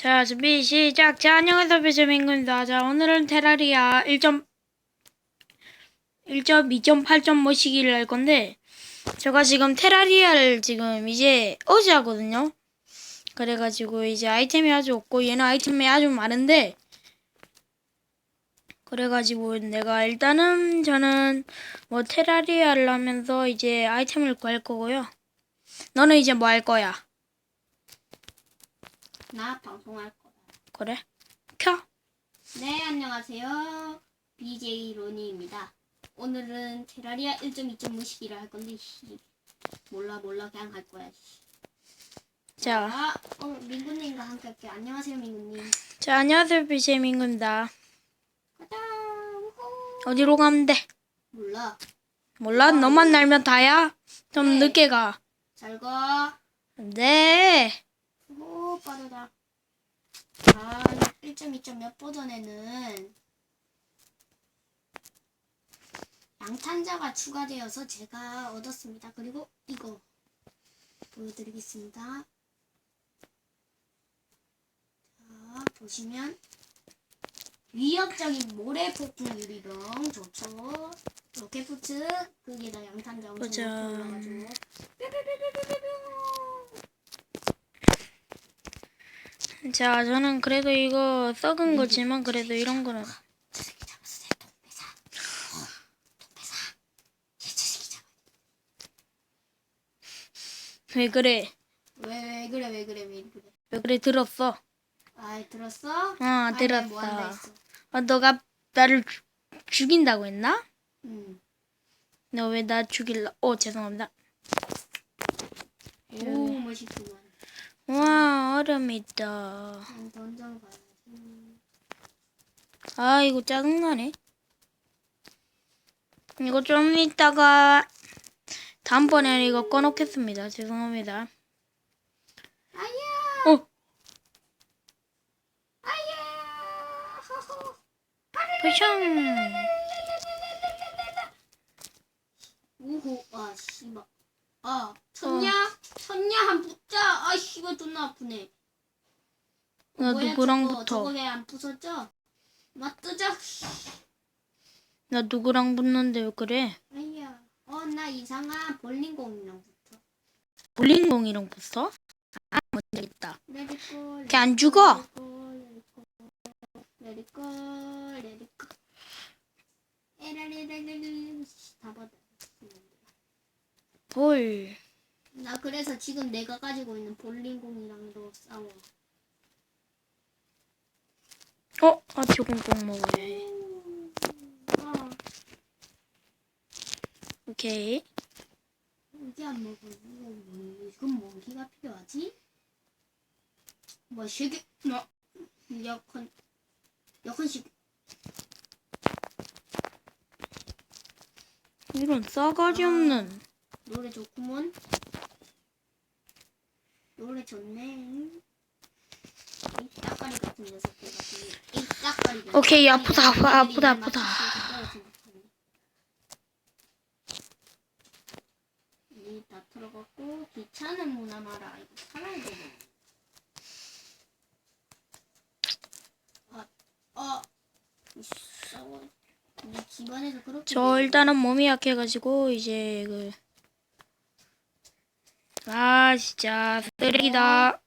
자, 준비 시작. 자, 안녕하세요. 배재민입니다. 자, 오늘은 테라리아 1점 1.2.8점 모시기를 할 건데 제가 지금 테라리아를 지금 이제 어제 하거든요. 그래 가지고 이제 아이템이 아주 없고 얘는 아이템이 아주 많은데 그래 가지고 내가 일단은 저는 뭐 테라리아를 하면서 이제 아이템을 구할 거고요. 너는 이제 뭐 할 거야? 나 방송할 거야. 그래? 켜. 네, 안녕하세요. BJ 로니입니다. 오늘은 테라리아 1.2점 무시기를 할 건데, 씨. 몰라, 몰라, 그냥 할 거야. 씨. 자, 아, 어, 민구님과 함께 할게요. 안녕하세요, 민구님. 자 안녕하세요. BJ민구입니다. 가자, 우후. 어디로 가면 돼? 몰라. 몰라? 너만 날면 다야? 좀 네. 늦게 가. 잘 가. 네. 오, 빠르다. 아, 1.2점 몇 버전에는 양탄자가 추가되어서 제가 얻었습니다. 그리고 이거 보여드리겠습니다. 자, 보시면 위협적인 모래 폭풍 유리병 좋죠. 로켓푸츠 그게 다 양탄자 엄청. 높게 올라가지고 자, 저는 그래도 이거 썩은 거지만 그래도 이런 거는. 왜 그래? 왜, 왜 그래, 왜 그래, 왜 그래. 왜 그래 들었어? 아, 들었어? 어, 들었어. 뭐. 어, 너가 나를 죽- 죽인다고 했나? 응. 너 왜 나 죽일라? 어, 죄송합니다. 오, 멋있구만. 와, 얼음 있다. 난 던전 가야지. 아, 이거 짜증나네. 이거 좀 이따가 다음번에는 이거 꺼놓겠습니다. 죄송합니다. 아야! 어, 아야! 포션. 우호, 아, 씨발. 아, 쳤냐? 쳤냐? 한 붙자. 아, 씨발, 존나 아프네. 나 뭐야, 누구랑 저거, 붙어? 저거 왜 안 부서져? 맞뜨자. 나 누구랑 붙는데 왜 그래? 아야. 어, 나 이상한 볼링공이랑 붙어. 볼링공이랑 붙어? 아, 뭔지 있다. 레디고. 걔 안 죽어? 레디고. 레디고. 에라레라레레. 다 받아. 볼. 나 그래서 지금 내가 가지고 있는 볼링공이랑도 싸워. 어, 아, 해. 어, 오케이. 이게 안 먹어. 이거 뭐, 이건 뭐기가 필요하지? 뭐 시계, 뭐 약한 시계. 이런 싸가지 없는. 노래 좋구먼. 노래 좋네. 이 따까리 같은 녀석들 같은. 이 따까리. 같은 오케이, 아프다, 아프다, 날 아프다. 생각하네. 이다 들어갔고 귀찮은 문화마라 이거 살아야 되네. 아, 아, 싸워. 저 돼. 일단은 몸이 약해가지고 이제 그. 아, 진짜 쓰레기다.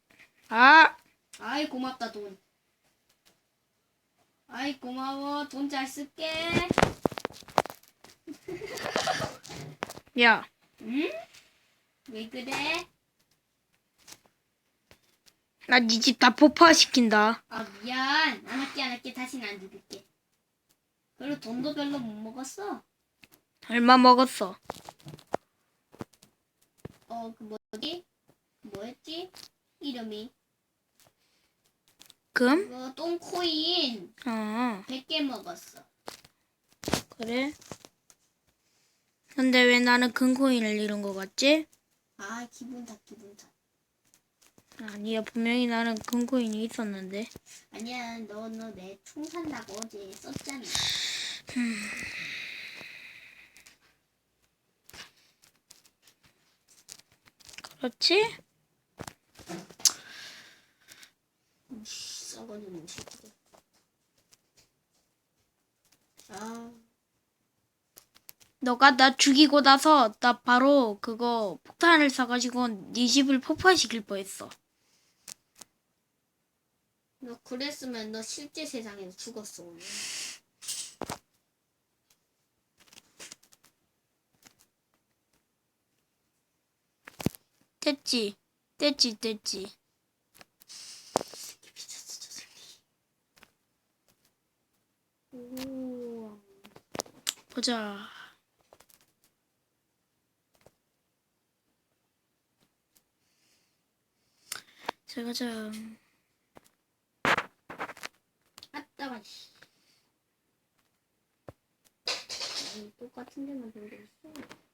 아, 아이 고맙다 돈. 아이 고마워 돈 잘 쓸게. 야, 응? 왜 그래? 나 네 집 다 폭파시킨다. 아 미안 안 할게 안 할게 다시는 안 죽일게. 별로 돈도 별로 못 먹었어. 얼마 먹었어? 어그 뭐 지? 뭐였지? 이름이 금? 그거 똥코인 어, 100개 먹었어. 그래. 근데 왜 나는 금코인을 잃은 거 같지? 아 기분 탓 기분 탓. 아니야, 분명히 나는 금코인이 있었는데. 아니야 너 너 내 총 산다고 어제 썼잖아. 그렇지? 씨. 썩어주는 새끼들. 아, 너가 나 죽이고 나서 나 바로 그거 폭탄을 쏴가지고 네 집을 폭파시킬 뻔했어. 너 그랬으면 너 실제 세상에서 죽었어 오늘. 됐지, 됐지, 됐지. 보자. 자 가자. 씨. 아이, 똑같은 데만 들고 있어.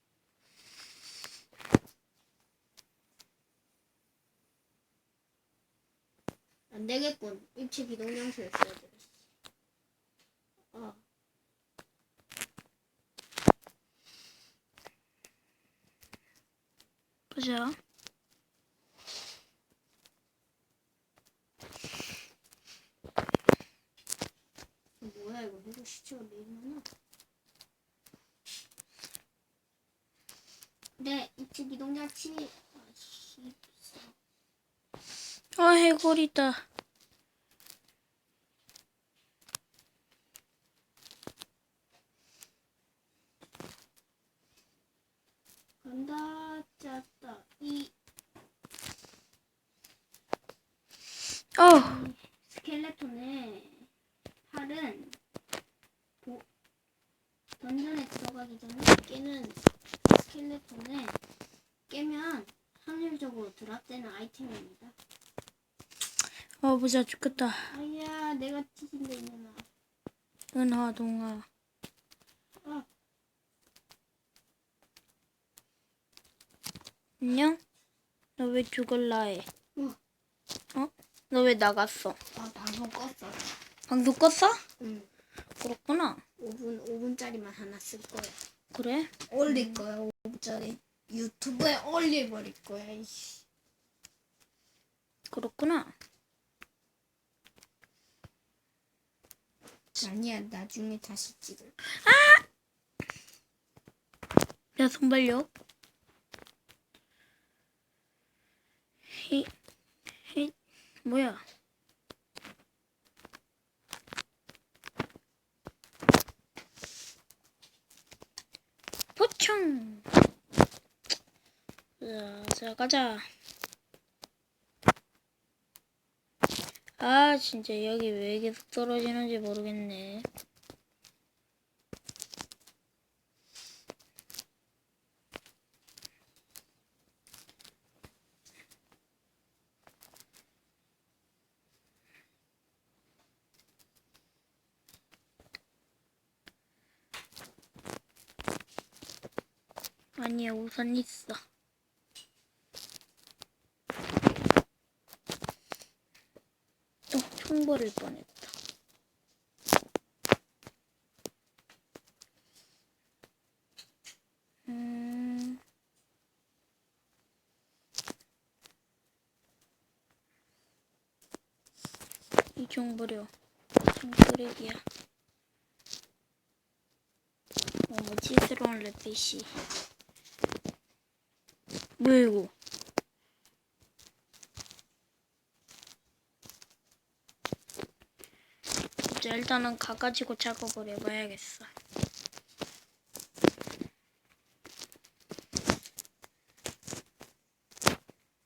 안 되겠군. 일체 기동 장소에 써야 돼. 아, 보자. 뭐야 이거 해도 시체가 내리나? 네, 일체 기동 장치. 아씨, 아 해골이다. 간다, 짰다. 이 어, 스켈레톤의 팔은 보, 던전에 들어가기 전에 깨는 스켈레톤에 깨면 확률적으로 드랍되는 아이템입니다. 어 보자 죽겠다. 아야, 내가 티신데 있는 은하 동화. 아. 안녕? 너 왜 죽을라 해? 너 왜 나갔어? 아, 방송 껐어. 방송 껐어? 응. 그렇구나. 5분, 5분짜리만 하나 쓸 거야. 그래? 올릴 거야, 5분짜리. 유튜브에 올려버릴 거야, 이씨. 그렇구나. 아니야, 나중에 다시 찍을. 내 손발력. 히, 히, 뭐야? 포충. 자, 자 가자. 아, 진짜 여기 왜 계속 떨어지는지 모르겠네. 아니야, 우선 있어. 또 총버릴 뻔했다. 음. 이총 버려. 총 쓰레기야. 어, 지스러운 랩핏이. 뭐야 이거? 자 일단은 가가지고 작업을 해봐야겠어.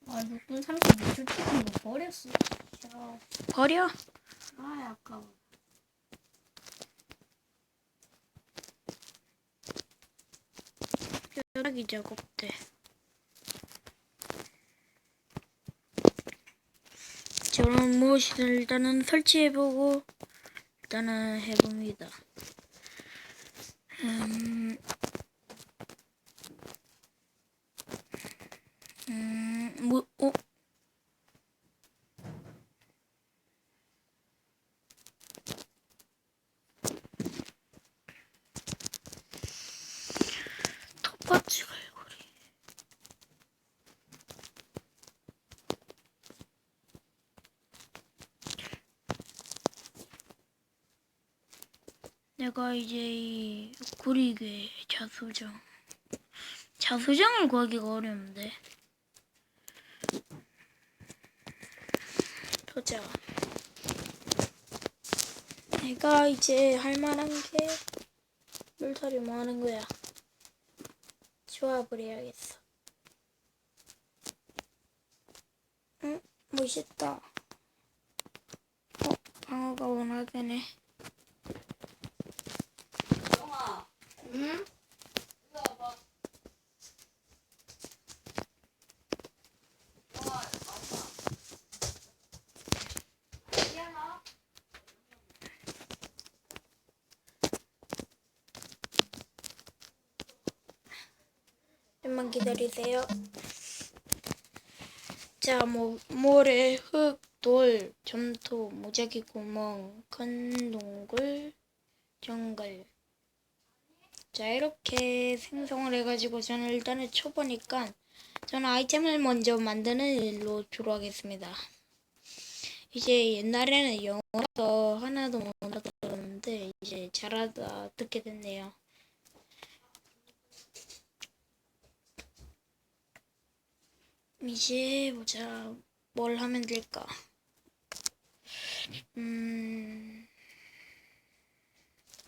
아, 6분 36초 찍은 거 버렸어. 진짜. 버려? 아, 아까워. 뼈다귀 작업대. 저는 무엇이든 일단은 설치해보고 일단은 해봅니다. 음, 음, 뭐, 어? 텃밭이 갈고리. 내가 이제 이 구리괴 자수정. 자수정을 구하기가 어려운데. 보자. 내가 이제 할 만한 게 물털이 뭐 하는 거야? 조합을 해야겠어. 응? 멋있다. 어? 방어가 원하되네 영아, 응? 일로 와봐. 영아, 아빠. 미안하. 좀만 기다리세요. 자, 뭐, 모래, 흙, 돌, 점토, 무작위 구멍, 큰 동굴, 정글. 자, 이렇게 생성을 해가지고 저는 일단은 초보니까 저는 아이템을 먼저 만드는 일로 주로 하겠습니다. 이제 옛날에는 영어라서 하나도 못 알아들었는데 이제 잘하다 듣게 됐네요. 이제 보자 뭘 하면 될까? 음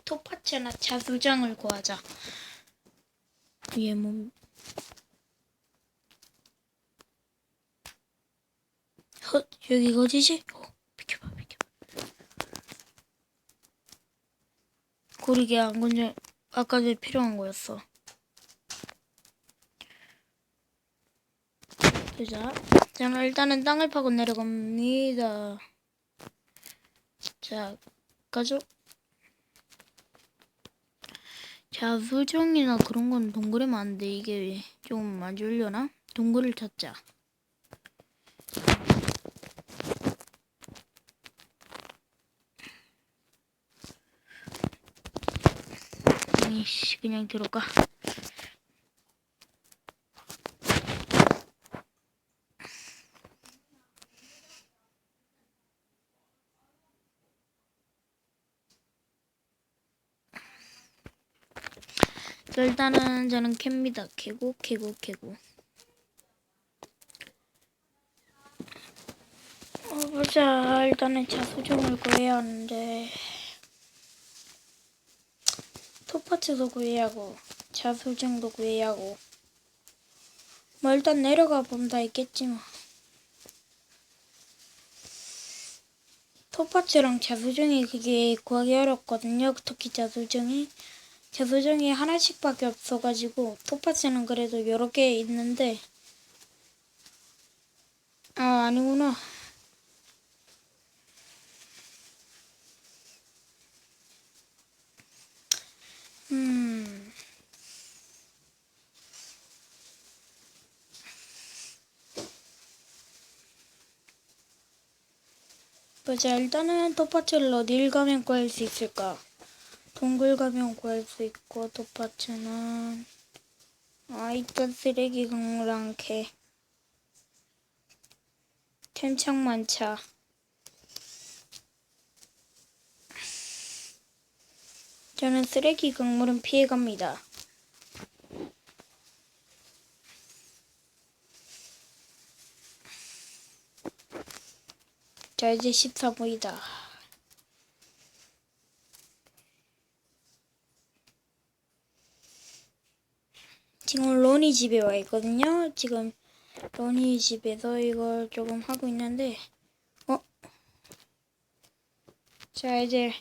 토파체나 자수장을 구하자. 얘 몸. 헛 여기가 어디지? 어 비켜봐 비켜봐. 고르게 안 건져 아까 전에 필요한 거였어. 보자. 저는 일단은 땅을 파고 내려갑니다. 자, 가죠. 자, 수정이나 그런 건 동굴에만 안 돼. 이게 좀안 줄려나? 동굴을 찾자. 이씨, 그냥 들어가. 일단은 저는 캡니다. 캐고, 캐고, 캐고. 어, 보자. 일단은 자수정을 구해야 하는데. 토파츠도 구해야 하고, 자수정도 구해야 하고. 뭐, 일단 내려가 보면 다 있겠지 뭐. 토파츠랑 자수정이 그게 구하기 어렵거든요. 특히 자수정이. 제 소정이 하나씩밖에 없어가지고 토파츠는 그래도 여러 개 있는데 아 아니구나. 음. 보자 일단은 토파츠를 어딜 가면 구할 수 있을까 동굴 가면 구할 수 있고 토파츠는 아 이딴 쓰레기 강랑 개 템창 만차 저는 쓰레기 강물은 피해갑니다. 자 이제 14분이다. 지금 로니 집에 와 있거든요. 지금 로니 집에서 이걸 조금 하고 있는데, 어? 자, 이제